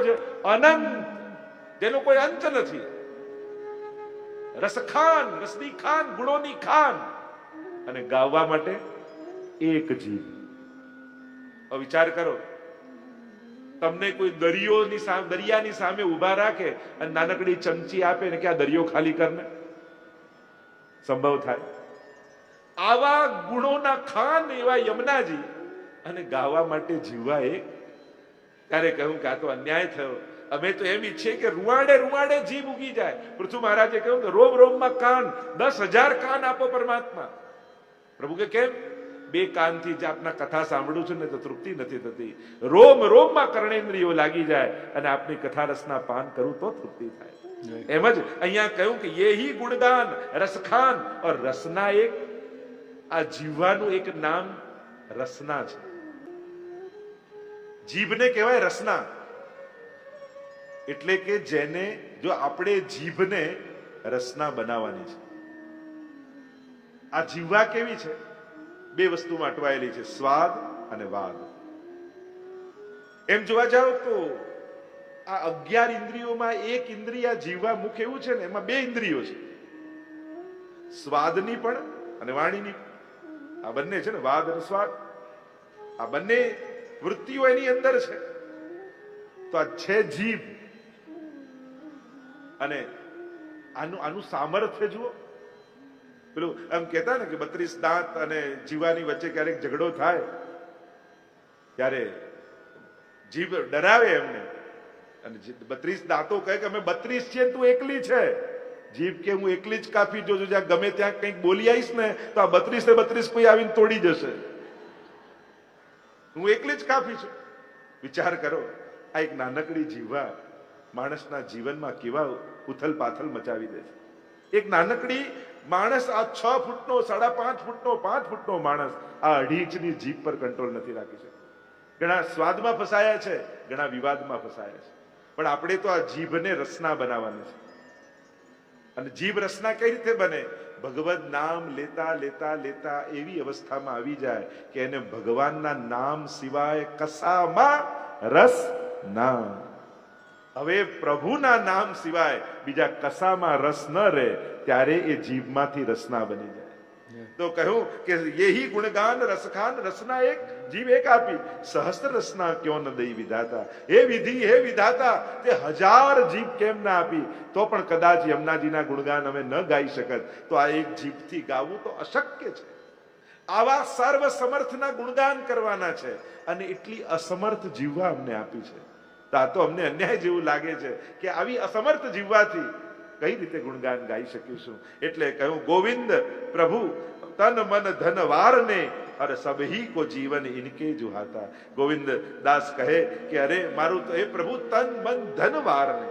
કેવા છે. અનંત. જેનો કોઈ અંત નથી. રસખાન, રસની ખાન, ગુણોની ખાન. અને ગાવા માટે એક જીવ. વિચાર કરો. તમને કોઈ દરિયોની સામે દરિયાની સામે ઊભા રાખે અને નાનકડી ચમચી આપે ને કે આ દરિયો ખાલી કરને? સંભવ થાય. આવા ગુણોના ખાન એવા યમુનાજી અને ગાવા માટે જીવવા એક ત્યારે કહ્યું કે આ તો અન્યાય થયો. અમે તો એમ ઈચ્છીએ કે રૂવાડે રૂવાડે જીભ ઉગી જાય. પૃથુ મહારાજે કહ્યું કે રોમ રોમમાં કાન દસ હજાર કાન આપો પરમાત્મા. પ્રભુ કે કેમ? બે કાનથી જે આપના કથા સાંભળું છું ને તો તૃપ્તિ નથી થતી. રોમ રોમમાં કર્ણેન્દ્રિયો લાગી જાય અને આપની કથા રસના પાન કરું તો તૃપ્તિ થાય. એમ જ અહીંયા કહ્યું કે યહી ગુણગાન રસખાન. ઓર રસના એક આ જીવવાનું એક નામ રસના છે. જીભને કહેવાય રસના. એટલે કે જેને જો આપણે જીભને રસના બનાવવાની છે. આ જીવવા કેવી છે? બે વસ્તુમાં અટવાયેલી છે, સ્વાદ અને વાદ. એમ જોવા જાઓ તો આ અગિયાર ઇન્દ્રિયોમાં એક ઇન્દ્રિય જીવવા મુખ એવું છે ને, એમાં બે ઇન્દ્રિયો છે. સ્વાદની પણ અને વાણીની. આ બંને છે ને, વાદ અને સ્વાદ. આ બંને વૃત્તિઓ એની અંદર છે. તો આ છે જીભ. અને આનું આનું સામર્થ્ય જુઓ. પેલું એમ કહેતા ને કે બત્રીસ દાંત અને જીવાની વચ્ચે ક્યારેક ઝઘડો થાય, ત્યારે જીભ ડરાવે એમને. અને બત્રીસ દાંતો કહે કે અમે બત્રીસ છીએ તું એકલી છે. જીભ કે હું એકલી જ કાપી જોજો, જ્યાં ગમે ત્યાં કંઈક બોલી આવીશ ને, તો આ બત્રીસ ને બત્રીસ કોઈ આવીને તોડી જશે. હું એકલી જ કાફી છું. વિચાર કરો, આ એક નાનકડી જીવવા માણસના જીવનમાં કેવા ઉથલ પાથલ મચાવી દે છે. એક નાનકડી માણસ આ છ ફૂટનો, સાડા પાંચ ફૂટનો પાંચ ફૂટનો માણસ આ અઢી ઇંચની જીભ પર કંટ્રોલ નથી રાખી શકતો ઘણા સ્વાદમાં ફસાયા છે, ઘણા વિવાદમાં ફસાયા છે. પણ આપણે તો આ જીભને રસના બનાવવાની છે. અને જીભ રસના કઈ રીતે બને? ભગવત નામ લેતા લેતા લેતા એવી અવસ્થામાં આવી જાય કે એને ભગવાનના નામ સિવાય કસામાં રસ ના. હવે પ્રભુના નામ સિવાય બીજા કસામાં રસ ન રહે, ત્યારે એ જીભમાંથી રસના બની જાય. તો કહ્યું કે યહી ગુણગાન, રસખાન, રસના એક, જીવ એક આપી. સહસ્ત્ર રસના ક્યો ન દઈ વિધાતા? હે વિધિ, હે વિધાતા, તે હજાર જીભ કેમ ના આપી? તો પણ કદાચ યમુનાજીના ગુણગાન અમે ન ગાઈ શકત. તો આ એક જીભથી ગાવું તો અશક્ય છે. આવા સર્વ સમર્થના ગુણગાન કરવાના છે અને એટલી અસમર્થ જીવવા અમને આપી છે. તો આ તો અમને અન્યાય જેવું લાગે છે કે આવી અસમર્થ જીવવાથી કઈ રીતે ગુણગાન ગાઈ શકીશું? એટલે કહ્યું, ગોવિંદ પ્રભુ, તન મન ધન વારને, અરે સબહી કો જીવન ઇનકે જુહાતા. ગોવિંદ દાસ કહે કે, અરે, મારું તો એ પ્રભુ, તન મન ધન વારને.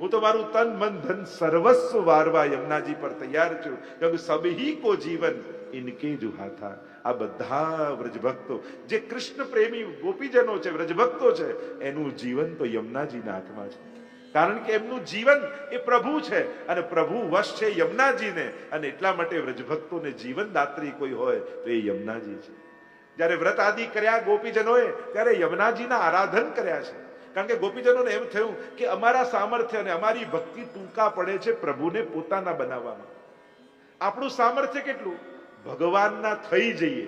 હું તો મારું તન મન ધન સર્વસ્વ વારવા યમુનાજી પર તૈયાર છું. કેમ સબહી કો જીવન ઇનકે જુહાતા. આ બધા વ્રજભક્તો, જે કૃષ્ણ પ્રેમી ગોપીજનો છે, વ્રજભક્તો છે, એનું જીવન તો યમુનાજીના હાથમાં છે. કારણ કે એમનું જીવન એ પ્રભુ છે અને પ્રભુ વશ છે યમુનાજીને. અને એટલા માટે વ્રજભક્તોને જીવનદાત્રી કોઈ હોય તો એ યમુનાજી છે. જ્યારે વ્રત આદિ કર્યા ગોપીજનોએ, ત્યારે યમુનાજીના આરાધન કર્યા છે. કારણ કે ગોપીજનોને એમ થયું કે અમારા સામર્થ્ય અને અમારી ભક્તિ ટૂંકા પડે છે પ્રભુને પોતાના બનાવવામાં. આપણું સામર્થ્ય કેટલું? ભગવાનના થઈ જઈએ.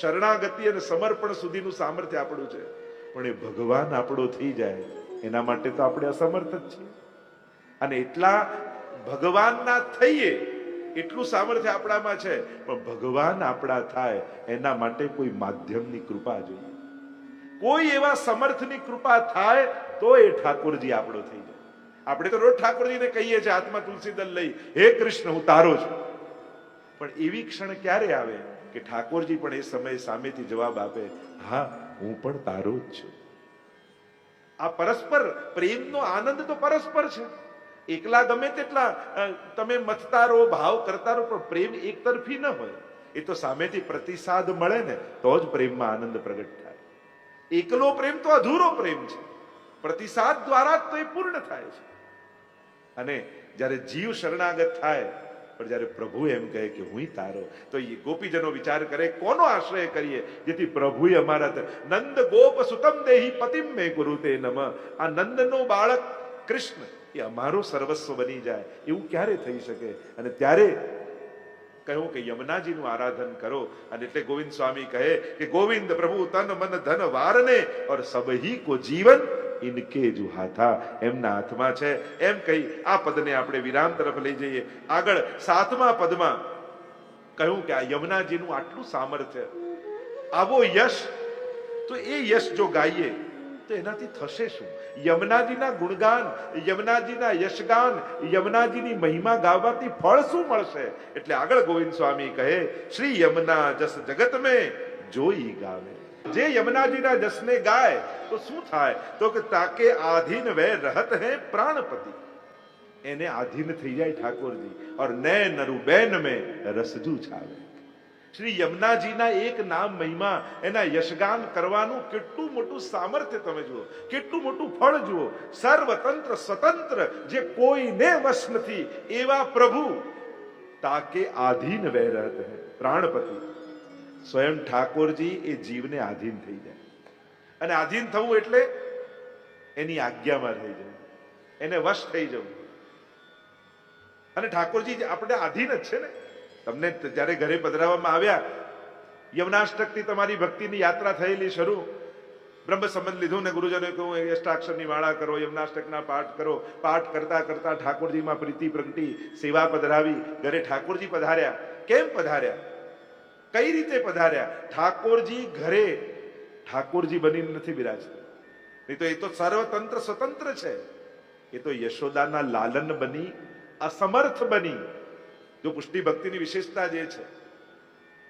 શરણાગતિ અને સમર્પણ સુધીનું સામર્થ્ય આપણું છે. પણ એ ભગવાન આપણો થઈ જાય. એના માટે તો આપણે અસમર્થ જ છીએ. અને એટલા ભગવાનના થઈએ એટલું સામર્થ્ય આપણામાં છે, પણ ભગવાન આપણા થાય એના માટે કોઈ માધ્યમની કૃપા જોઈએ. કોઈ એવા સમર્થની કૃપા થાય તો એ ઠાકોરજી આપણો થઈ જાય. આપણે તો રોજ ઠાકોરજીને કહીએ છીએ, હાથમાં તુલસી દલ લઈ, હે કૃષ્ણ, હું તારો છું. પણ એવી ક્ષણ ક્યારે આવે કે ઠાકોરજી પણ એ સમયે સામેથી જવાબ આપે, હા, હું પણ તારો જ છું. આ પરસ્પર પ્રેમનો આનંદ તો પરસ્પર છે. એકલા ગમે તેટલા તમે મથતા રહો ભાવ કરતા રહો પણ પ્રેમ એક તરફી ન હોય. એ તો સામેથી પ્રતિસાદ મળે ને, તો જ પ્રેમમાં આનંદ પ્રગટ થાય. એકલો પ્રેમ તો અધૂરો પ્રેમ છે. પ્રતિસાદ દ્વારા જ તો એ પૂર્ણ થાય છે. અને જ્યારે જીવ શરણાગત થાય પણ જ્યારે પ્રભુ એમ કહે કે હું તારો, તો એ ગોપીજનો વિચાર કરે, કોનો આશ્રય કરીએ? જેથી પ્રભુએ અમારા નંદ ગોપ સુતમ દેહી પતિમ મે ગુરુ તે નમ. આ નંદનો બાળક કૃષ્ણ, એ અમારો સર્વસ્વ બની જાય, એવું ક્યારે થઈ શકે? અને ત્યારે કહ્યું કે યમુનાજીનું આરાધન કરો, અને એટલે ગોવિંદ સ્વામી કહે કે ગોવિંદ પ્રભુ તન મન ધન વારને, ઓર સબહી કો જીવન ઇનકે જુ હાથા એમના હાથમાં છે। એમ કહી આ પદને આપણે વિરામ તરફ લઈ જઈએ। આગળ સાતમા પદમાં કહ્યું કે આ યમુનાજીનું આટલું સામર્થ્ય, આવો યશ, તો એ યશ જો ગાઈએ, તો એનાથી થશે શું? યમુનાજીના ગુણગાન, યમુનાજીના યશગાન, યમુનાજીની મહિમા ગાવાથી ફળ શું મળશે? એટલે આગળ ગોવિંદ સ્વામી કહે, શ્રી યમુના જસ જગત મેં જોઈ ગાવે જે યમુનાજીના જસને ગાય, તો શું થાય? તો કે તાકે આધીન વે રહત હે પ્રાણપતિ. એને આધીન થઈ જાય ઠાકોરજી. ઓર નૈન બેન મેં રસજુ છાવે. શ્રી યમુનાજીના એક નામ મહિમા, એના યશગાન કરવાનું કેટલું મોટું સામર્થ્ય તમે જુઓ. કેટલું મોટું ફળ જુઓ. સર્વતંત્ર, સ્વતંત્ર, જે કોઈને વશ નથી, એવા પ્રભુ. તાકે આધીન વહેરત હૈ પ્રાણપતિ. સ્વયં ઠાકોરજી એ જીવને આધીન થઈ જાય. અને આધીન થવું એટલે એની આજ્ઞામાં થઈ જાય એને વશ થઈ જવું. અને ઠાકોરજી આપણે આધીન જ છે ને, તમને જ્યારે ઘરે પધરાવવામાં આવ્યા, યમનાષ્ટકથી તમારી ભક્તિની યાત્રા થયેલી શરૂ. બ્રહ્મ સંબંધ લીધું ને ગુરુજનોએ કહ્યું, "એ અષ્ટાક્ષરની માળા કરો, યમનાષ્ટકના પાઠ કરો. પાઠ કરતા કરતા ઠાકોરજીમાં પ્રીતિ પ્રગટી, સેવા પધરાવી, ઘરે ઠાકોરજી પધાર્યા. કેમ પધાર્યા? કઈ રીતે પધાર્યા? ઠાકોરજી ઘરે. ઠાકોરજી બનીને નથી બિરાજતા. નહીં તો એ તો સર્વતંત્ર સ્વતંત્ર છે. એ તો યશોદાના લાલન બની, અસમર્થ બની. જો પુષ્ટિ ભક્તિની વિશેષતા જે છે.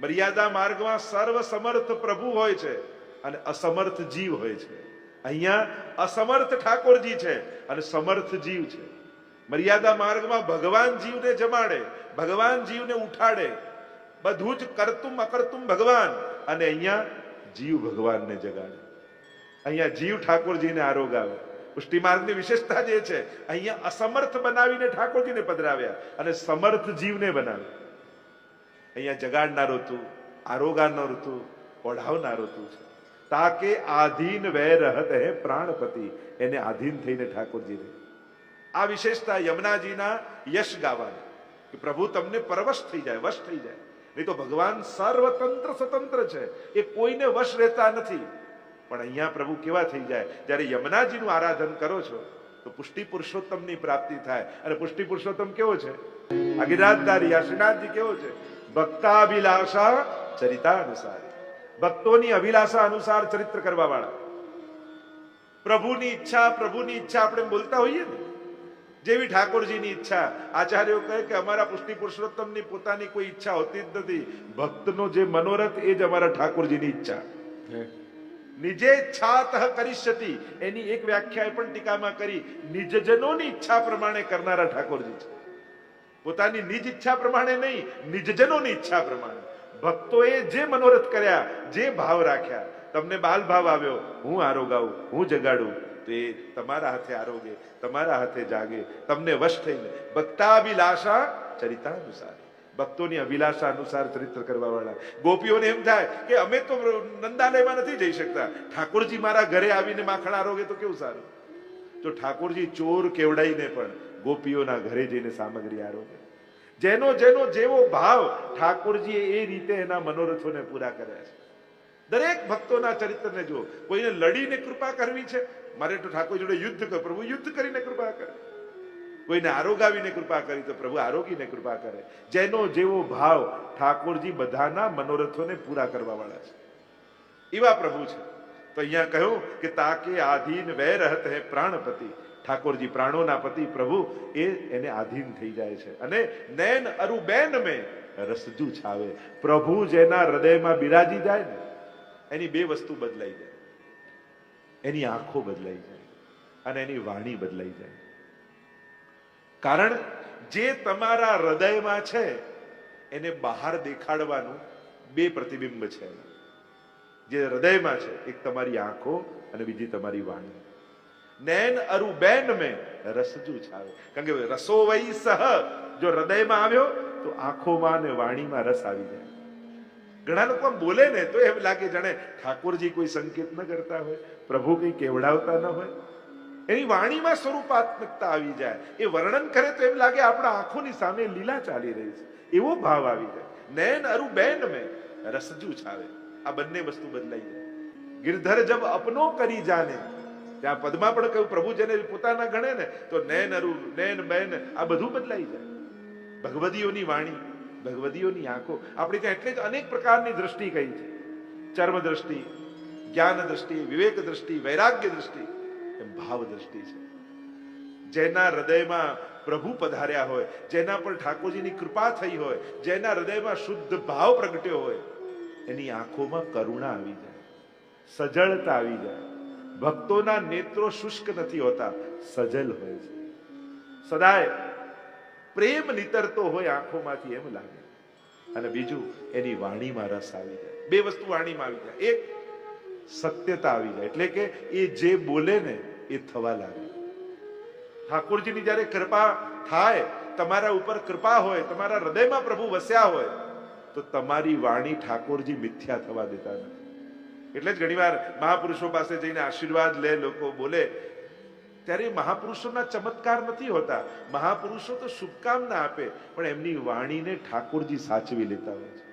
મર્યાદા માર્ગમાં સર્વ સમર્થ પ્રભુ હોય છે અને અસમર્થ જીવ હોય છે. અહીંયા અસમર્થ ઠાકોરજી છે અને સમર્થ જીવ છે. મર્યાદા માર્ગમાં ભગવાન જીવને જમાડે, ભગવાન જીવને ઉઠાડે બધું જ કરતું અકર્તું ભગવાન. અને અહીંયા જીવ ભગવાનને જગાડે. અહીંયા જીવ ઠાકોરજીને આરોગ આવે પુષ્ટિ માર્ગની વિશેષતા જે છે, અહીંયા અસમર્થ બનાવીને ઠાકોરજીને પધરાવ્યા અને સમર્થ જીવને બનાવ્યા અહીંયા જગાડનારો તું આરોગાનારો તું, ઓઢાવનારો તું છે. તાકે આધીન વે રહત હે પ્રાણપતિ, એને આધીન થઈને ઠાકોરજીને આ વિશેષતા યમુનાજીના યશ ગાવાની, કે પ્રભુ તમને પરવશ થઈ જાય, વશ થઈ જાય. નહીં તો ભગવાન સર્વતંત્ર સ્વતંત્ર છે. એ કોઈને વશ રહેતા નથી. પણ અહીંયા પ્રભુ કેવા થઈ જાય? જ્યારે યમુનાજીનું આરાધન કરો છો, તો પુષ્ટિ પુરુષોત્તમની પ્રાપ્તિ થાય. અને પુષ્ટિ પુરુષોત્તમ કેવો છે? આ ગિરિરાજધારી આ કેવો છે? ભક્તાભિલાષા ચરિતા અનુસાર ભક્તોની અભિલાષા અનુસાર ચરિત્ર કરવા વાળા પ્રભુની ઈચ્છા પ્રભુની ઈચ્છા આપણે બોલતા હોઈએ ને? જેવી ઠાકોરજીની ઈચ્છા. આચાર્યો કહે કે અમારા પુષ્ટિ પુરુષોત્તમની પોતાની કોઈ ઈચ્છા હોતી જ નથી. ભક્તનો જે મનોરથ એ જ અમારા ઠાકોરજીની ઈચ્છા. નિજે ઈચ્છાતઃ કરીષ્યતિ. એની એક વ્યાખ્યા પણ ટીકામાં કરી નિજજનોની ઈચ્છા પ્રમાણે કરનારા ઠાકોરજી છે. પોતાની નિજ ઈચ્છા પ્રમાણે નહીં નિજજનોની ઈચ્છા પ્રમાણે. ભક્તોએ જે મનોરથ કર્યા જે ભાવ રાખ્યા તમને બાલ ભાવ આવ્યો હું આરોગાવું હું જગાડું એ તમારા હાથે આરોગે, તમારા હાથે જાગે, તમને વશ થઈને. ભક્તાભિલાષા ચરિતાનુસાર. ભક્તોની અભિલાષા અનુસાર ચરિત્ર કરવા વાળા ગોપીઓને એમ થાય કે અમે તો નંદાલયમાં નથી જઈ શકતા. ઠાકોરજી મારા ઘરે આવીને માખણ આરોગે તો કેવું સારું? તો ઠાકોરજી ચોર કેવડાઈને પણ ગોપીઓના ઘરે જઈને સામગ્રી આરોગે. જેનો જેનો જેવો ભાવ ઠાકોરજીએ એ રીતે એના મનોરથોને પૂરા કર્યા છે. દરેક ભક્તોના ચરિત્રને જુઓ. કોઈને લડીને કૃપા કરવી છે. મારે તો ઠાકોર જોડે યુદ્ધ કર, પ્રભુ યુદ્ધ કરીને કૃપા કરે. કોઈને આરોગાવીને કૃપા કરી તો પ્રભુ આરોગીને કૃપા કરે. જેનો જેવો ભાવ ઠાકોરજી બધાના મનોરથોને પૂરા કરવા વાળા છે. એવા પ્રભુ છે. તો અહીંયા કહ્યું કે તાકે આધીન વે રહત હે પ્રાણપતિ. ઠાકોરજી પ્રાણોના પતિ પ્રભુ, એ એને આધીન થઈ જાય છે. અને નૈન અરુ બેન મેં રસજુ છાવે. પ્રભુ જેના હૃદયમાં બિરાજી જાય ને એની બે વસ્તુ બદલાઈ જાય. એની આંખો બદલાઈ જાય અને એની વાણી બદલાઈ જાય. કારણ જે તમારા હૃદયમાં છે, એને બહાર દેખાડવાનું બે પ્રતિબિંબ છે. જે હૃદયમાં છે, એક તમારી આંખો અને બીજી તમારી વાણી. નૈન અરુ બેન મેં રસજુ છાવે કારણ કે રસો વૈ સહ. જો હૃદયમાં આવ્યો, તો આંખોમાં અને વાણીમાં રસ આવી જાય. ઘણા લોકો બોલે ને તો એમ લાગે જાણે ઠાકોરજી કોઈ સંકેત ન કરતા હોય, પ્રભુ કંઈ કેવડાવતા ન હોય. એની વાણીમાં સ્વરૂપાત્મકતા આવી જાય. એ વર્ણન કરે તો એમ લાગે આપણા આંખોની સામે લીલા ચાલી રહી છે. એવો ભાવ આવી જાય. નયન અરુ બેન મેં રસજુ છાવે. આ બંને વસ્તુ બદલાઈ જાય. ગિરધર જબ અપનો કરી જાને. ત્યાં પદમાં પણ કહ્યું, પ્રભુ જેને પોતાના ગણે ને, તો નૈન અરુ, નયન બેન આ બધું બદલાઈ જાય. ભગવદીઓની વાણી ભગવદીઓની આંખો. આપણે ત્યાં એટલે જ અનેક પ્રકારની દ્રષ્ટિ કહી છે. ચર્મ દ્રષ્ટિ, જ્ઞાન દ્રષ્ટિ, વિવેક દ્રષ્ટિ, વૈરાગ્ય દ્રષ્ટિ, એમ ભાવ દ્રષ્ટિ છે. જેના હૃદયમાં પ્રભુ પધાર્યા હોય, જેના પર ઠાકોરજીની કૃપા થઈ હોય, જેના હૃદયમાં શુદ્ધ ભાવ પ્રગટ્યો હોય, એની આંખોમાં કરુણા આવી જાય, સજળતા આવી જાય. ભક્તોના નેત્રો શુષ્ક નથી હોતા, સજલ હોય છે. સદાય પ્રેમ નીતરતો હોય આંખોમાંથી એમ લાગે. અને બીજું, એની વાણીમાં રસ આવી જાય. બે વસ્તુ વાણીમાં આવી જાય. એક, સત્યતા આવી જાય. એટલે કે એ જે બોલે ને એ થવા લાગે. ઠાકોરજીની જ્યારે કૃપા થાય, તમારા ઉપર કૃપા હોય, તમારા હૃદયમાં પ્રભુ વસ્યા હોય, તો તમારી વાણી ઠાકોરજી મિથ્યા થવા દેતા નથી. એટલે જ ઘણીવાર મહાપુરુષો પાસે જઈને આશીર્વાદ લે, લોકો બોલે ત્યારે મહાપુરુષોના ચમત્કાર નથી હોતા. મહાપુરુષો તો શુભકામના આપે, પણ એમની વાણીને ઠાકોરજી સાચવી લેતા હોય છે.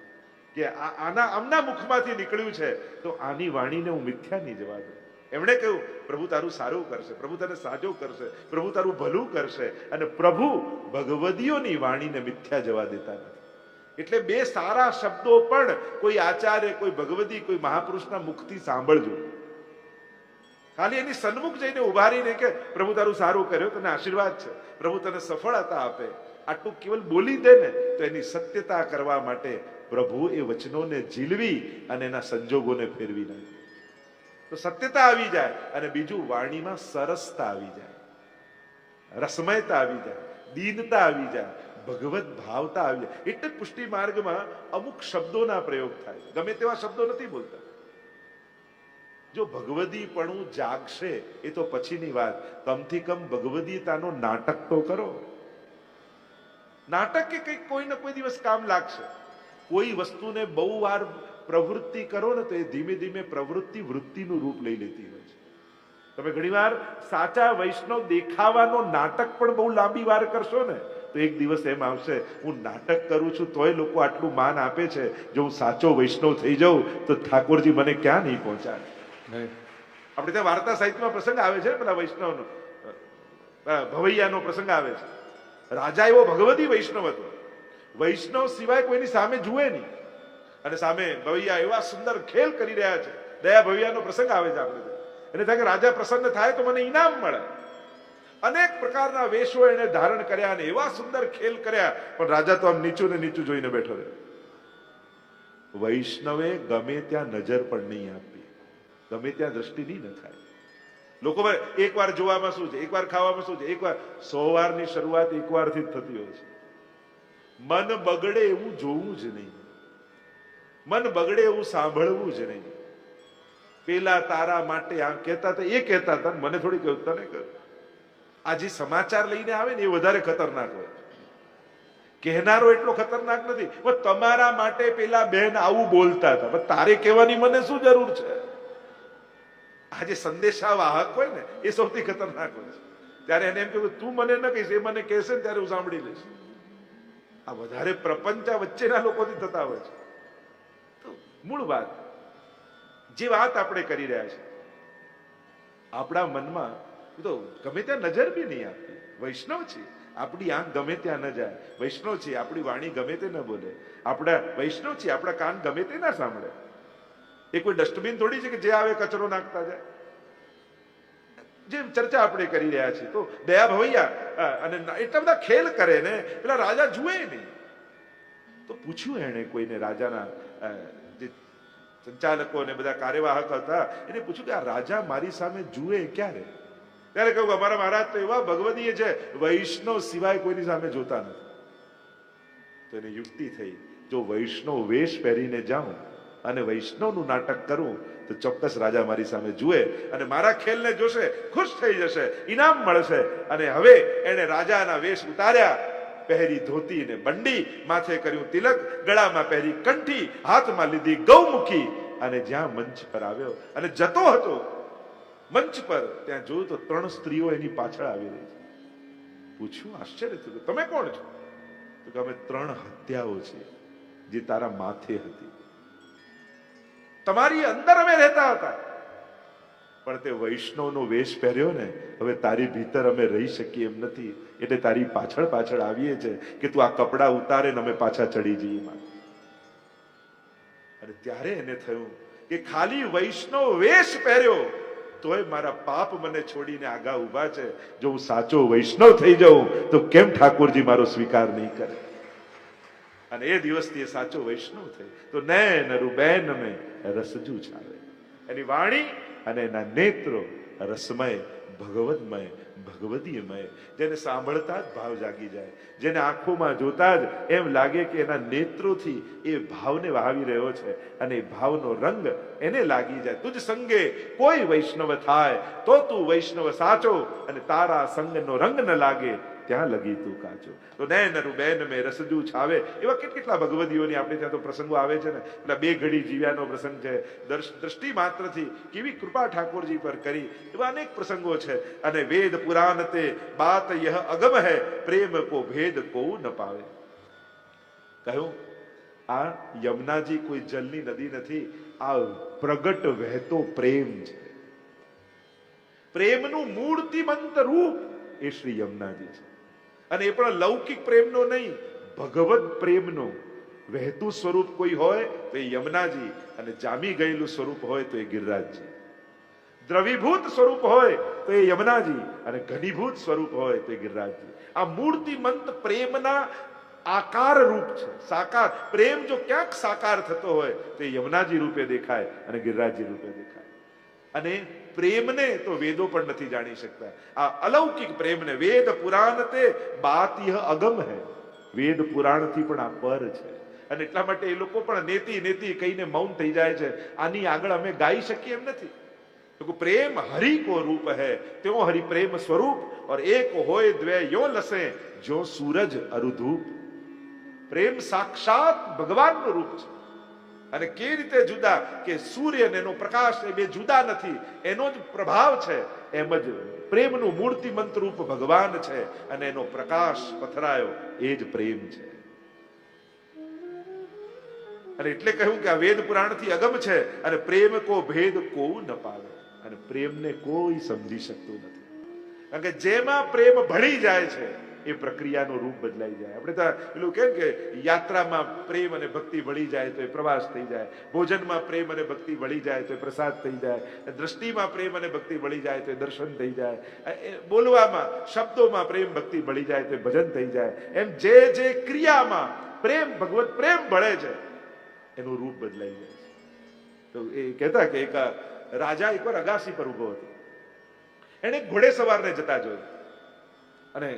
કે આના આમના મુખમાંથી નીકળ્યું છે, તો આની વાણીને હું મિથ્યા નહીં જવા દઉં. એમણે કહ્યું, પ્રભુ તારું સારું કરશે, પ્રભુ તને સાજો કરશે, પ્રભુ તારું ભલું કરશે અને પ્રભુ ભગવદીઓની વાણીને મિથ્યા જવા દેતા નથી. એટલે બે સારા શબ્દો પણ કોઈ આચાર્ય, કોઈ ભગવદી, કોઈ મહાપુરુષના મુખથી સાંભળજો. ખાલી એની સન્મુખ જઈને ઊભા રહીને કે, પ્રભુ તારું સારું કર્યું, તને આશીર્વાદ છે. પ્રભુ તને સફળતા આપે. આટલું કેવલ બોલી દે ને, તો એની સત્યતા કરવા માટે પ્રભુ એ વચનોને ઝીલવી અને એના સંજોગોને ફેરવી નાખે. તો સત્યતા આવી જાય અને બીજું વાણીમાં સરસતા આવી જાય. રસમયતા આવી જાય. દીનતા આવી જાય. ભગવત ભાવતા આવી જાય. એટલે પુષ્ટિ માર્ગમાં અમુક શબ્દોના પ્રયોગ થાય. ગમે તેવા શબ્દો નથી બોલતા. જો ભગવદીપણું જાગશે, એ તો પછીની વાત. કમથી કમ ભગવદીતાનો નાટક તો કરો. નાટક કે કંઈક કોઈ ને કોઈ દિવસ કામ લાગશે. કોઈ વસ્તુને બહુ વાર પ્રવૃત્તિ કરો ને તો એ ધીમે ધીમે પ્રવૃત્તિ વૃત્તિનું રૂપ લઈ લેતી હોય છે. તમે ઘણીવાર સાચા વૈષ્ણવ દેખાવાનો નાટક પણ બહુ લાંબી વાર કરશો ને, તો એક દિવસ એમ આવશે, હું નાટક કરું છું, તોય લોકો આટલું માન આપે છે. જો હું સાચો વૈષ્ણવ થઈ જાઉં, તો ઠાકોરજી મને ક્યાં નહીં પહોંચાડે? આપણે ત્યાં વાર્તા સાહિત્યમાં પ્રસંગ આવે છે પેલા વૈષ્ણવનો. ભવૈયાનો પ્રસંગ આવે છે. રાજા એવો ભગવતી વૈષ્ણવ હતો. વૈષ્ણવ સિવાય કોઈની સામે જુએ નહીં. અને સામે ભવૈયા એવા સુંદર ખેલ કરી રહ્યા છે. દયા ભવૈયાનો પ્રસંગ આવે છે આપણે. એને થાય કે રાજા પ્રસન્ન થાય તો મને ઇનામ મળે. અનેક પ્રકારના વેશો એને ધારણ કર્યા અને એવા સુંદર ખેલ કર્યા, પણ રાજા તો આમ નીચું ને નીચું જોઈને બેઠો રહ્યો. વૈષ્ણવે ગમે ત્યાં નજર પણ નહીં આપી. ગમે ત્યાં દ્રષ્ટિ નહીં નખાય લોકો એકવાર જોવામાં શું છે? એકવાર ખાવામાં શું છે? એકવાર સો વારની શરૂઆત એકવારથી જ થતી હોય છે. મન બગડે એવું જોવું જ નહીં. મન બગડે એવું સાંભળવું જ નહીં. પેલા તારા માટે આ કહેતા હતા, એ કહેતા હતા મને થોડી કહ્યું તને કહ્યું આ જે સમાચાર લઈને આવે ને એ વધારે ખતરનાક હોય. કહેનારો એટલો ખતરનાક નથી. તમારા માટે પેલા બેન આવું બોલતા હતા. તારે કહેવાની મને શું જરૂર છે? આ જે સંદેશા વાહક હોય ને, એ સૌથી ખતરનાક હોય છે. ત્યારે એને એમ કે તું મને ન કહીશ, એ મને કહેશે ને ત્યારે હું સાંભળી લઈશ. આ વધારે પ્રપંચા વચ્ચેના લોકોથી થતા હોય છે. તો મૂળ વાત, જે વાત આપણે કરી રહ્યા છીએ, આપણા મનમાં તો ગમે ત્યાં નજર બી નહીં આપતી. વૈષ્ણવ છે. આપણી આંખ ગમે ત્યાં ન જાય. વૈષ્ણવ છે. આપણી વાણી ગમે તે ન બોલે. આપણા, વૈષ્ણવ છે. આપણા કાન ગમે તે ના સાંભળે. એ કોઈ ડસ્ટબિન થોડી છે કે જે આવે કચરો નાખતા જાય? જે ચર્ચા આપણે કરી રહ્યા છીએ. તો દયા ભવૈયા અને એટલા બધા ખેલ કરે ને, પેલા રાજા જુએ નહીં. તો પૂછ્યું એણે કોઈને રાજાના જે સંચાલકો ને બધા કાર્યવાહક હતા, એને પૂછ્યું કે આ રાજા મારી સામે જુએ ક્યારે? ત્યારે કહ્યું અમારા મહારાજ તો એવા ભગવદીય છે, વૈષ્ણવ સિવાય કોઈની સામે જોતા નથી. તો એની યુક્તિ થઈ, જો વૈષ્ણવ વેશ પહેરીને જાઉં અને વૈષ્ણવનું નાટક કરું, તો ચોક્કસ રાજા મારી સામે જુએ અને મારા ખેલને જોશે, ખુશ થઈ જશે, ઇનામ મળશે. અને હવે એને રાજાના વેશ ઉતાર્યા, પહેરી ધોતી ને બંડી, માથે કર્યું તિલક, ગળામાં પહેરી કંઠી, હાથમાં લીધી ગૌમુખી. અને જ્યાં મંચ પર આવ્યો, અને જતો હતો, મંચ પર ત્યાં જોયું તો ત્રણ સ્ત્રીઓ એની પાછળ આવી રહી છે. પૂછ્યું, આશ્ચર્ય થયું તમે કોણ છો? તો કે અમે ત્રણ હત્યાઓ છીએ, જે તારા માથે હતી. તમારી અંદર અમે રહેતા હતા. પણ તે વૈષ્ણવનો વેશ પહેર્યો ને, હવે તારી ભીતર અમે રહી શકીએ એમ નથી. એટલે તારી પાછળ પાછળ આવીએ છે કે તું આ કપડાં ઉતારે ને અમે પાછા ચડી જઈએ અને ત્યારે એને થયું કે ખાલી વૈષ્ણવ વેશ પહેર્યો, તોય મારા પાપ મને છોડીને આગા ઊભા છે. જો હું સાચો વૈષ્ણવ થઈ જાઉં, તો કેમ ઠાકોરજી મારો સ્વીકાર નહીં કરે? અને એ દિવસથી એ સાચો વૈષ્ણવ થઈ. તો નૈન રૂબેન અમે રસજુ છાવે એની વાણી અને એના નેત્રો રસમય, ભગવદમય, ભગવદીયમય. જેને સાંભળતા જ ભાવ જાગી જાય. જેને આંખોમાં જોતા જ એમ લાગે કે એના નેત્રોથી એ ભાવને વાવી રહ્યો છે અને એ ભાવનો રંગ એને લાગી જાય. તુજ સંગે કોઈ વૈષ્ણવ થાય, તો તું વૈષ્ણવ સાચો અને તારા સંગનો રંગ ન લાગે ત્યાં લગી તું કાચો. તો નૈન બેન મેં રસજુ છાવે. એવા કેટ કેટલા ભગવદીઓની આપણે ત્યાં તો પ્રસંગો આવે છે ને? એટલે બે ઘડી જીવ્યાનો પ્રસંગ છે. દ્રષ્ટિ માત્રથી કેવી કૃપા ઠાકોરજી પર કરી. એવા અનેક પ્રસંગો છે. અને વેદ પુરાણ તે બાત યહ અગમ હૈ. પ્રેમ કો ભેદ કો ન પાવે. કહ્યું, આ યમુનાજી કોઈ જલની નદી નથી. આ પ્રગટ વહેતો પ્રેમ છે. પ્રેમનું મૂર્તિમંત રૂપ એ શ્રી યમુનાજી છે. અને એ પણ લૌકિક પ્રેમનો નહીં, ભગવત પ્રેમનો. વહેતું સ્વરૂપ કોઈ હોય તો એ યમુનાજી અને જામી ગયેલું સ્વરૂપ હોય તો એ ગિરિરાજજી. દ્રવીભૂત સ્વરૂપ હોય તો એ યમુનાજી અને ઘનીભૂત સ્વરૂપ હોય તો એ ગિરિરાજજી. આ મૂર્તિમંત પ્રેમના આકાર રૂપ છે. સાકાર, પ્રેમ જો ક્યાંક સાકાર થતો હોય તો એ યમુનાજી રૂપે દેખાય અને ગિરિરાજજી રૂપે દેખાય. અને પ્રેમને તો વેદો પણ નથી જાણી શકતા. આ અલૌકિક પ્રેમને, વેદ પુરાણ તે બાત અગમ હે. વેદ પુરાણથી પણ આ પર છે. અને એટલા માટે એ લોકો પણ નેતી નેતી કહીને મૌન થઈ જાય છે. આની આગળ અમે ગાઈ શકીએ એમ નથી. પ્રેમ હરિ કો રૂપ હે. તેઓ હરિ પ્રેમ સ્વરૂપ ઓર એક હોય દ્વે યો લસે જો સૂરજ અરુધૂપ. પ્રેમ સાક્ષાત ભગવાનનું રૂપ છે. અને કેવી રીતે જુદા કે સૂર્ય ને એનો પ્રકાશ એ બે જુદા નથી, એનો જ પ્રભાવ છે, એમ જ પ્રેમનું મૂર્તિમંત રૂપ ભગવાન છે અને એનો પ્રકાશ પથરાયો, એ જ પ્રેમ છે. અને એટલે કહ્યું કે આ વેદ પુરાણથી અગમ છે, અને પ્રેમ કો ભેદ કોવું ન પાવે અને પ્રેમને કોઈ સમજી શકતું નથી. કારણ કે જેમાં પ્રેમ ભળી જાય છે એ પ્રક્રિયાનું રૂપ બદલાઈ જાય. આપણે તો પેલું કેમ કે યાત્રામાં પ્રેમ અને ભક્તિ વળી જાય તો એ પ્રવાસ થઈ જાય. ભોજનમાં પ્રેમ અને ભક્તિ વળી જાય તો એ પ્રસાદ થઈ જાય. દ્રષ્ટિમાં પ્રેમ અને ભક્તિ વળી જાય તો એ દર્શન થઈ જાય. બોલવામાં, શબ્દોમાં પ્રેમ, ભક્તિ વળી જાય તો એ ભજન થઈ જાય. એમ જે જે ક્રિયામાં પ્રેમ, ભગવત પ્રેમ ભળે છે, એનું રૂપ બદલાઈ જાય છે. તો એ કહેતા કે એક રાજા એકવાર અગાસી પર ઊભો હતો. એને ઘોડે સવારને જતા જોયું. અને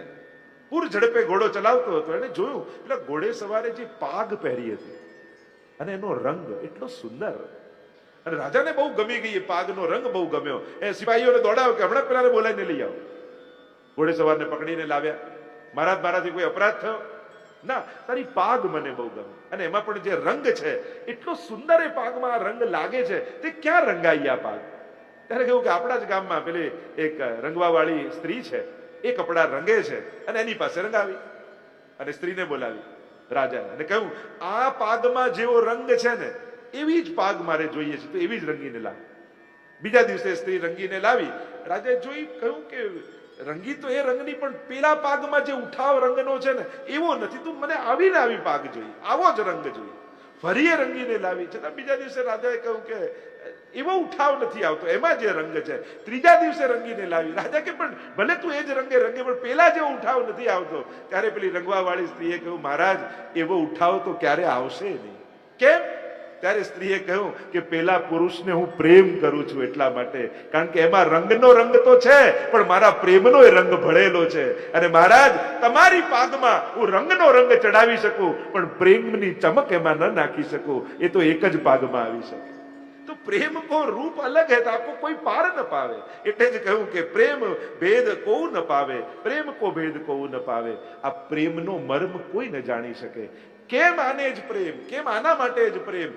પૂર ઝડપે ઘોડો ચલાવતો હતો. એને જોયું એટલે ઘોડે સવારે જે પાગ પહેરી હતી અને એનો રંગ એટલો સુંદર. અને રાજાને બહુ ગમી ગઈ એ પાગનો રંગ બહુ ગમ્યો. એ સિપાહીઓને દોડાવ્યો કે હમણાં પેલાને બોલાવીને લઈ આવો. ઘોડે સવારને પકડીને લાવ્યા. મહારાજ મારાથી કોઈ અપરાધ થયો? ના, તારી પાગ મને બહુ ગમે. અને એમાં પણ જે રંગ છે, એટલો સુંદર એ પાગમાં આ રંગ લાગે છે, તે ક્યાં રંગાઈ આ પાગ? ત્યારે કેવું કે આપણા જ ગામમાં પેલી એક રંગવાવાળી સ્ત્રી છે. એ કપડા રંગે છે અને એની પાસે રંગાવી અને સ્ત્રીને બોલાવી, રાજાને. અને કહ્યું, આ પાગમાં જેવો રંગ છે ને, એવી જ પાગ મારે જોઈએ છે. તો એવી જ રંગીને લાવ. બીજા દિવસે સ્ત્રી રંગીને લાવી. રાજાએ જોઈ, કહ્યું કે રંગી તો એ રંગની, પણ પેલા પાગમાં જે ઉઠાવ રંગનો છે ને, એવો નથી. તું મને આવીને આવી પાગ જોઈએ આવો જ રંગ જોઈએ ફરી એ રંગીને લાવી. છતાં બીજા દિવસે રાજાએ કહ્યું કે એવો ઉઠાવ નથી આવતો. એમાં જે રંગ છે. ત્રીજા દિવસે રંગીને લાવી. રાજા કે પણ ભલે તું એ જ રંગે રંગે, પણ પેલા જેવો ઉઠાવ નથી આવતો. ત્યારે પેલી રંગવાવાળી સ્ત્રીએ કહ્યું, મહારાજ, એવો ઉઠાવ તો ક્યારે આવશે નહીં. કેમ? ત્યારે સ્ત્રીએ કહ્યું કે પેલા પુરુષને હું પ્રેમ કરું છું એટલા માટે. કારણ કે એમાં રંગનો રંગ તો છે, પણ મારા પ્રેમનો એ રંગ ભળેલો છે. અને મહારાજ, તમારી પાગમાં હું રંગનો રંગ ચડાવી શકું, પણ પ્રેમની ચમક એમાં ન નાખી શકું. એ તો એક જ પાગમાં આવી શકે. प्रेम को रूप अलग है तो आपको कोई पार न पावे એટલે જ કહ્યું કે પ્રેમ ભેદ કોઈ ન પાવે પ્રેમ કો ભેદ કોઈ ન પાવે આ પ્રેમનો મર્મ કોઈ ન જાણી શકે કેમ આને જ પ્રેમ કેમ આના માટે જ પ્રેમ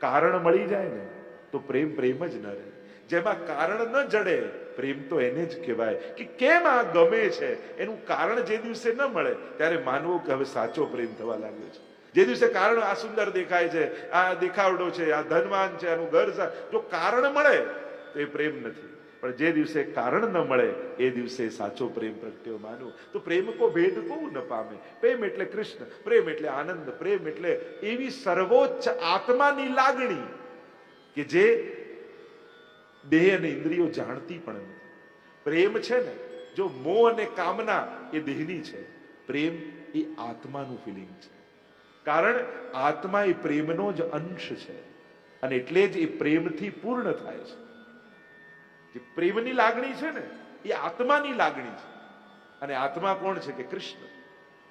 કારણ મળી જાય ને તો પ્રેમ પ્રેમ જ ન રહે જેમાં કારણ ન જડે પ્રેમ તો એને જ કહેવાય કે કેમ આ ગમે છે એનું કારણ જે દિવસે ન મળે ત્યારે માનવું કે હવે સાચો પ્રેમ થવા લાગ્યો છે જે દિવસે કારણ આ સુંદર દેખાય છે, આ દેખાવડો છે, આ ધનવાન છે, આનું ઘર છે, જો કારણ મળે, તો એ પ્રેમ નથી. પણ જે દિવસે કારણ ન મળે, એ દિવસે સાચો પ્રેમ પ્રગટ્યો માનું. તો પ્રેમ કો ભેદ કો ન પામે? પ્રેમ એટલે કૃષ્ણ, પ્રેમ એટલે આનંદ, પ્રેમ એટલે એવી સર્વોચ્ચ આત્માની લાગણી કે જે દેહ અને ઇન્દ્રિયો જાણતી પણ નથી. પ્રેમ છે ને, જો મોહ અને કામના એ દેહની છે, પ્રેમ એ આત્માનું ફિલિંગ છે. કારણ આત્મા એ પ્રેમનો જ અંશ છે અને એટલે જ એ પ્રેમથી પૂર્ણ થાય છે. જે પ્રેમની લાગણી છે ને, એ આત્માની લાગણી છે. અને આત્મા કોણ છે કે કૃષ્ણ?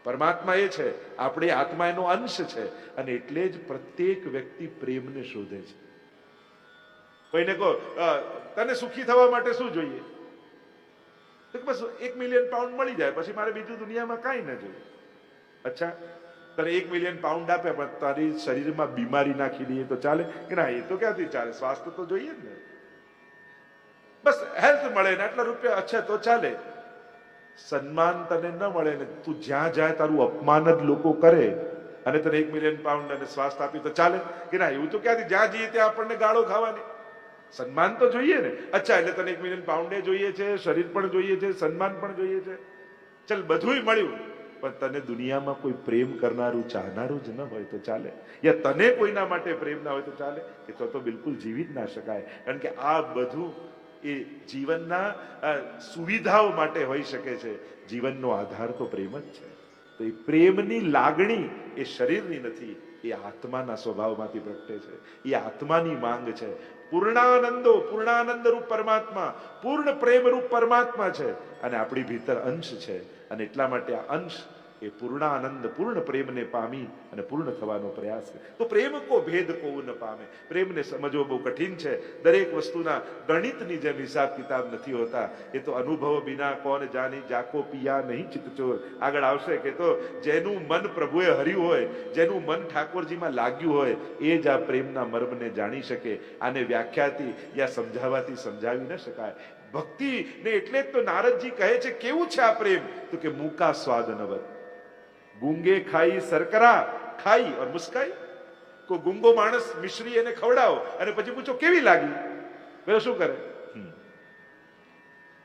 પરમાત્મા એ છે, આપણે આત્મા એનો અંશ છે અને એટલે જ પ્રત્યેક વ્યક્તિ પ્રેમને શોધે છે. કોઈને કહો તને સુખી થવા માટે શું જોઈએ? બસ એક મિલિયન પાઉન્ડ મળી જાય, પછી મારે બીજું દુનિયામાં કાંઈ ન જોઈએ. અચ્છા તને એક મિલિયન પાઉન્ડ આપે, પણ તારી શરીરમાં બીમારી નાખી દઈએ તો ચાલે? કે ના, એ તો ક્યાંથી ચાલે? સ્વાસ્થ્ય તો જોઈએ ને. બસ હેલ્થ મળે ને આટલા રૂપિયા અચ્છા તો ચાલે. સન્માન તને ન મળે ને તું જ્યાં જાય તારું અપમાન જ લોકો કરે. અને તને એક મિલિયન પાઉન્ડ અને સ્વાસ્થ્ય આપ્યું તો ચાલે. કે ના, એવું તો ક્યાંથી? જ્યાં જઈએ ત્યાં આપણને ગાળો ખાવાની. સન્માન તો જોઈએ ને. અચ્છા, એટલે તને એક મિલિયન પાઉન્ડે જોઈએ છે, શરીર પણ જોઈએ છે, સન્માન પણ જોઈએ છે. ચલ, બધુંય મળ્યું. પણ તને દુનિયામાં કોઈ પ્રેમ કરનારું, ચાહનારું જ ન હોય તો ચાલે. યા તને કોઈના માટે પ્રેમ ના હોય તો ચાલે કે તો તો બિલકુલ જીવી જ ના શકાય. કારણ કે આ બધું એ જીવનના સુવિધાઓ માટે હોઈ શકે છે. જીવનનો આધાર તો પ્રેમ જ છે. તો એ પ્રેમની લાગણી એ શરીરની નથી એ આત્માના સ્વભાવમાંથી પ્રગટે છે. એ આત્માની માંગ છે. પૂર્ણાનંદો પૂર્ણાનંદ રૂપ પરમાત્મા, પૂર્ણ પ્રેમ રૂપ પરમાત્મા છે. અને આપણી ભીતર અંશ છે. અને એટલા માટે આ અંશ એ પૂર્ણ આનંદ પૂર્ણ પ્રેમને પામી અને પૂર્ણ થવાનો પ્રયાસ તો પ્રેમ કો ભેદ કો ન પામે. પ્રેમને સમજવો બહુ કઠિન છે. દરેક વસ્તુના ગણિતની જેમ હિસાબ કિતાબ નથી હોતા. એ તો અનુભવ વિના કોણ જાની જાકો પિયા નહીં ચિત્તચોર આગળ આવશે કે તો જેનું મન પ્રભુએ હર્યું હોય, જેનું મન ઠાકોરજીમાં લાગ્યું હોય, એ જ આ પ્રેમના મર્મને જાણી શકે. આને વ્યાખ્યાથી યા સમજાવવાથી સમજાવી ન શકાય. ભક્તિ ને એટલે જ તો નારદજી કહે છે, કેવું છે આ પ્રેમ? તો કે, મૂકા સ્વાદ નવત. ગુંગે ખાઈ સરકરા ખાઈ ઓર મુસ્કાઈ? કોઈ ગુંગો માણસ મિશ્રી એને ખવડાવો અને પછી પૂછો કેવી લાગી? પેલો શું કરે.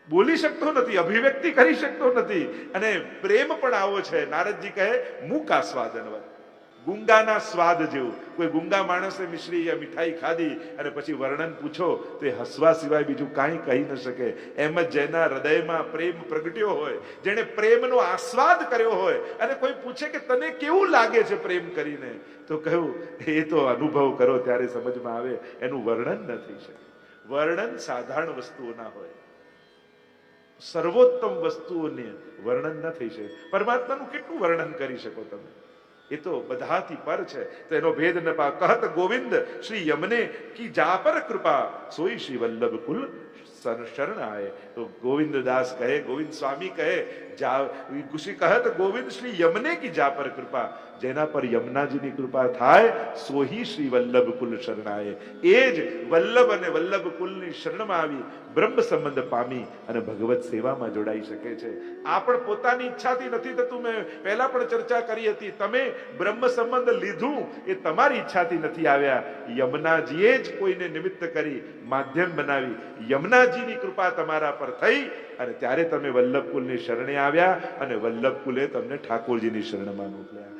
બોલી શકતો નથી અભિવ્યક્તિ કરી શકતો નથી અને પ્રેમ પણ આવો છે. નારદજી કહે મૂકા સ્વાદનવત ગુંગાના સ્વાદ જેવું. કોઈ ગુંગા માણસે મિશ્રી યા મીઠાઈ ખાધી અને પછી વર્ણન પૂછો, તો એ હસવા સિવાય બીજું કાંઈ કહી ન શકે. એમ જ જેના હૃદયમાં પ્રેમ પ્રગટ્યો હોય, જેણે પ્રેમનો આસ્વાદ કર્યો હોય, અને કોઈ પૂછે કે તને કેવું લાગે છે પ્રેમ કરીને, તો કહ્યું, એ તો અનુભવ કરો, ત્યારે સમજમાં આવે, એનું વર્ણન ન થઈ શકે. વર્ણન સાધારણ વસ્તુઓના હોય. સર્વોત્તમ વસ્તુઓને વર્ણન ન થઈ શકે. પરમાત્માનું કેટલું વર્ણન કરી શકો તમે? એ તો બધાથી પર છે. તો એનો ભેદ ન પા. કહત ગોવિંદ, શ્રી યમને કી જા પર કૃપા. સોઈ શ્રી વલ્લભ કુલ શરણ આય તો ગોવિંદ દાસ કહે, ગોવિંદ સ્વામી કહે, જા ગુશી કહત ગોવિંદ શ્રી યમને કી જા પર કૃપા. જેના પર યમુનાજીની કૃપા થાય, સોહી શ્રી વલ્લભ કુલ શરણાએ. એ જ વલ્લભ અને વલ્લભ કુલની શરણમાં આવી બ્રહ્મ સંબંધ પામી અને ભગવત સેવામાં જોડાઈ શકે છે. આ પણ પોતાની ઈચ્છાથી નથી થતું. મેં પહેલા પણ ચર્ચા કરી હતી. તમે બ્રહ્મ સંબંધ લીધું એ તમારી ઈચ્છાથી નથી આવ્યા. યમુનાજીએ જ કોઈને નિમિત્ત કરી માધ્યમ બનાવી. યમુનાજીની કૃપા તમારા પર થઈ અને ત્યારે તમે વલ્લભ કુલની શરણે આવ્યા અને વલ્લભ કુલે તમને ઠાકોરજીની શરણમાં મોકલ્યા.